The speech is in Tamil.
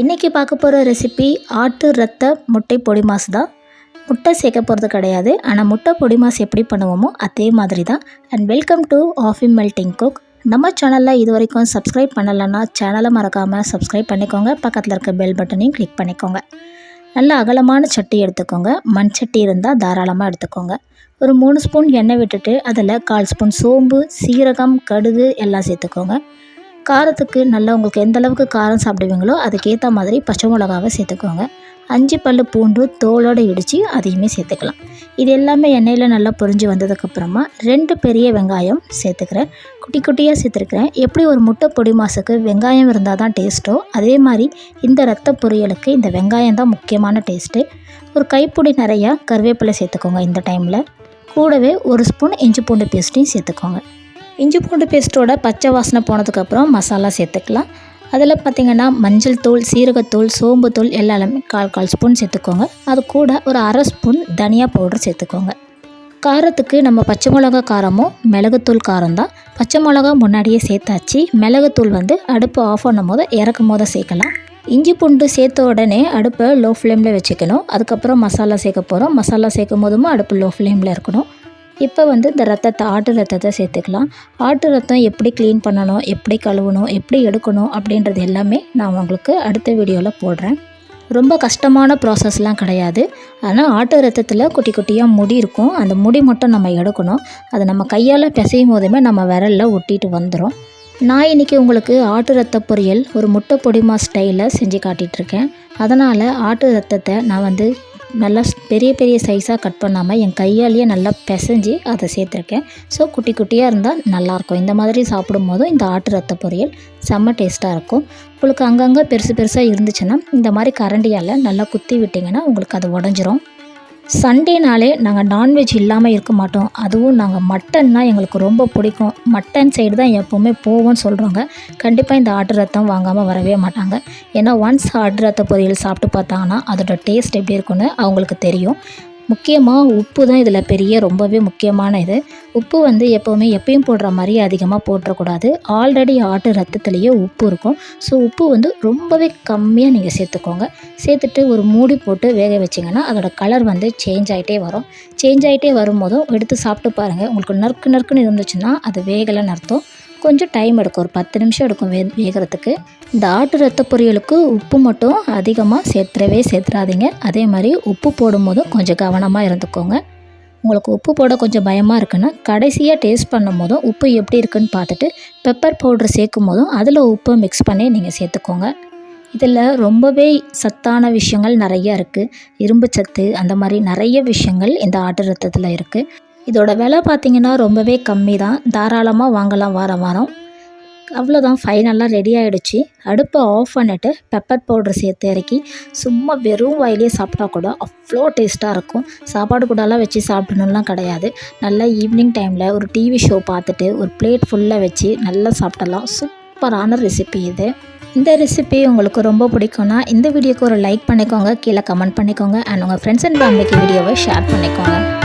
இன்றைக்கி பார்க்க போகிற ரெசிபி ஆட்டு ரத்த முட்டை பொடி மாசு தான். முட்டை சேர்க்க போகிறது கிடையாது. ஆனால் முட்டை பொடி மாசு எப்படி பண்ணுவோமோ அதே மாதிரி தான். And welcome to Aafi melting cook நம்ம சேனலில் இது வரைக்கும் சப்ஸ்கிரைப் பண்ணலைன்னா சேனலை மறக்காமல் சப்ஸ்கிரைப் பண்ணிக்கோங்க. பக்கத்தில் இருக்க பெல் பட்டனையும் கிளிக் பண்ணிக்கோங்க. நல்ல அகலமான சட்டி எடுத்துக்கோங்க. மண் சட்டி இருந்தால் தாராளமாக எடுத்துக்கோங்க. ஒரு மூணு ஸ்பூன் எண்ணெய் விட்டுட்டு அதில் கால் ஸ்பூன் சோம்பு சீரகம் கடுகு எல்லாம் சேர்த்துக்கோங்க. காரத்துக்கு நல்லா உங்களுக்கு எந்த அளவுக்கு காரம் சாப்பிடுவீங்களோ அதுக்கேற்ற மாதிரி பச்சை மிளகாவை சேர்த்துக்கோங்க. அஞ்சு பல்லு பூண்டு தோலோடு இடித்து அதையுமே சேர்த்துக்கலாம். இது எல்லாமே எண்ணெயில் நல்லா பொரிஞ்சு வந்ததுக்கப்புறமா ரெண்டு பெரிய வெங்காயம் சேர்த்துக்கிறேன். குட்டி குட்டியாக சேர்த்துருக்கிறேன். எப்படி ஒரு முட்டை பொடி மாசுக்கு வெங்காயம் இருந்தால் தான் டேஸ்ட்டோ அதே மாதிரி இந்த ரத்த பொரியலுக்கு இந்த வெங்காயம் தான் முக்கியமான டேஸ்ட்டு. ஒரு கைப்பொடி நிறையா கருவேப்பிலை சேர்த்துக்கோங்க இந்த டைமில். கூடவே ஒரு ஸ்பூன் இஞ்சி பூண்டு பேஸ்ட்டையும் சேர்த்துக்கோங்க. இஞ்சி பூண்டு பேஸ்ட்டோட பச்சை வாசனை போனதுக்கப்புறம் மசாலா சேர்த்துக்கலாம். அதில் பார்த்திங்கன்னா மஞ்சள் தூள் சீரகத்தூள் சோம்புத்தூள் எல்லாமே கால் கால் ஸ்பூன் சேர்த்துக்கோங்க. அது கூட ஒரு அரை ஸ்பூன் தனியா பவுடர் சேர்த்துக்கோங்க. காரத்துக்கு நம்ம பச்சை மிளகா காரமும் மிளகுத்தூள் காரம் தான். பச்சை மிளகா முன்னாடியே சேர்த்தாச்சு. மிளகுத்தூள் வந்து அடுப்பு ஆஃப் பண்ணும் போது இறக்கும் போது சேர்க்கலாம். இஞ்சி பூண்டு சேர்த்த உடனே அடுப்பை லோ ஃப்ளேமில் வச்சுக்கணும். அதுக்கப்புறம் மசாலா சேர்க்க போகிறோம் மசாலா சேர்க்கும் போதும் அடுப்பு லோ ஃப்ளேமில் இருக்கணும். இப்போ வந்து இந்த ரத்தத்தை ஆட்டு ரத்தத்தை சேர்த்துக்கலாம். ஆட்டு ரத்தம் எப்படி க்ளீன் பண்ணணும் எப்படி கழுவணும் எப்படி எடுக்கணும் அப்படின்றது எல்லாமே நான் உங்களுக்கு அடுத்த வீடியோவில் போடுறேன். ரொம்ப கஷ்டமான ப்ராசஸ்லாம் கிடையாது. ஆனால் ஆட்டு ரத்தத்தில் குட்டி குட்டியாக முடி இருக்கும். அந்த முடி மட்டும் நம்ம எடுக்கணும். அதை நம்ம கையால் பிசையும் போதுமே நம்ம விரலில் ஒட்டிட்டு வந்துடும் நான் இன்றைக்கி உங்களுக்கு ஆட்டு ரத்த பொரியல் ஒரு முட்டை பொடிமா ஸ்டைலில் செஞ்சு காட்டிகிட்ருக்கேன் அதனால் ஆட்டு ரத்தத்தை நான் வந்து நல்லா பெரிய பெரிய சைஸாக கட் பண்ணாமல் என் கையாலேயே நல்லா பிசைஞ்சு அதை சேர்த்துருக்கேன். ஸோ குட்டி குட்டியாக இருந்தால் நல்லாயிருக்கும் இந்த மாதிரி சாப்பிடும் போதும் இந்த ஆட்டு ரத்த பொரியல் செம்ம டேஸ்ட்டாக இருக்கும். உங்களுக்கு அங்கங்கே பெருசு பெருசாக இருந்துச்சுன்னா இந்த மாதிரி கரண்டியால் நல்லா குத்தி விட்டிங்கன்னா உங்களுக்கு அது உடஞ்சிரும். சண்டேனாலே நாங்கள் நான்வெஜ் இல்லாமல் இருக்க மாட்டோம். அதுவும் நாங்கள் மட்டன்னா எங்களுக்கு ரொம்ப பிடிக்கும். மட்டன் சைடு தான் எப்போவுமே போவோம்னு சொல்கிறோங்க கண்டிப்பாக இந்த ஆட்டு ரத்தம் வாங்காமல் வரவே மாட்டாங்க. ஏன்னா ஒன்ஸ் ஆட்டு ரத்த பொரியல் சாப்பிட்டு பார்த்தாங்கன்னா அதோட டேஸ்ட் எப்படி இருக்குன்னு அவங்களுக்கு தெரியும். முக்கியமாக உப்பு தான் இதில் பெரிய ரொம்பவே முக்கியமான இது. உப்பு வந்து எப்போவுமே எப்பயும் போடுற மாதிரி அதிகமாக போட்டுறக்கூடாது ஆல்ரெடி ஆட்டு ரத்தத்துலேயே உப்பு இருக்கும். ஸோ உப்பு வந்து ரொம்பவே கம்மியாக நீங்கள் சேர்த்துக்கோங்க. சேர்த்துட்டு ஒரு மூடி போட்டு வேக வச்சிங்கன்னா அதோடய கலர் வந்து சேஞ்ச் ஆகிட்டே வரும். சேஞ்ச் ஆகிட்டே வரும்போதும் எடுத்து சாப்பிட்டு பாருங்கள் உங்களுக்கு நறுக்கு நறுக்குன்னு இருந்துச்சுன்னா அது வேகலைன்னு அர்த்தம். கொஞ்சம் டைம் எடுக்கும். ஒரு பத்து நிமிஷம் எடுக்கும் வே வேகிறதுக்கு. இந்த ஆட்டு ரத்த பொரியலுக்கு உப்பு மட்டும் அதிகமாக சேர்த்துறவே சேர்த்துறாதீங்க. அதே மாதிரி உப்பு போடும்போதும் கொஞ்சம் கவனமாக இருந்துக்கோங்க. உங்களுக்கு உப்பு போட கொஞ்சம் பயமாக இருக்குன்னா கடைசியாக டேஸ்ட் பண்ணும் போதும் உப்பு எப்படி இருக்குன்னு பார்த்துட்டு பெப்பர் பவுட்ரு சேர்க்கும் போதும் அதில் உப்பு மிக்ஸ் பண்ணி நீங்கள் சேர்த்துக்கோங்க. இதில் ரொம்பவே சத்தான விஷயங்கள் நிறைய இருக்குது இரும்பு சத்து அந்த மாதிரி நிறைய விஷயங்கள் இந்த ஆட்டு ரத்தத்தில் இருக்குது இதோட விலை பார்த்திங்கன்னா ரொம்பவே கம்மி தான். தாராளமாக வாங்கலாம் வாரம். வாரம் அவ்வளோதான் ஃபைனலாக ரெடி ஆகிடுச்சு அடுப்பை ஆஃப் பண்ணிவிட்டு பெப்பர் பவுடர் சேர்த்து இறக்கி சும்மா வெறும் வாயிலே சாப்பிட்டா கூட அவ்வளோ டேஸ்ட்டாக இருக்கும். சாப்பாடு கூடலாம் வச்சு சாப்பிடணும்லாம் கிடையாது. நல்லா ஈவினிங் டைமில் ஒரு டிவி ஷோ பார்த்துட்டு ஒரு பிளேட் ஃபுல்லாக வச்சு நல்லா சாப்பிடலாம். சூப்பரான ரெசிபி இது. இந்த ரெசிபி உங்களுக்கு ரொம்ப பிடிக்கும்னா இந்த வீடியோக்கு ஒரு லைக் பண்ணிக்கோங்க. கீழே கமெண்ட் பண்ணிக்கோங்க. அண்ட் உங்கள் ஃப்ரெண்ட்ஸ் அண்ட் ஃபேமிலிக்கு வீடியோவை ஷேர் பண்ணிக்கோங்க.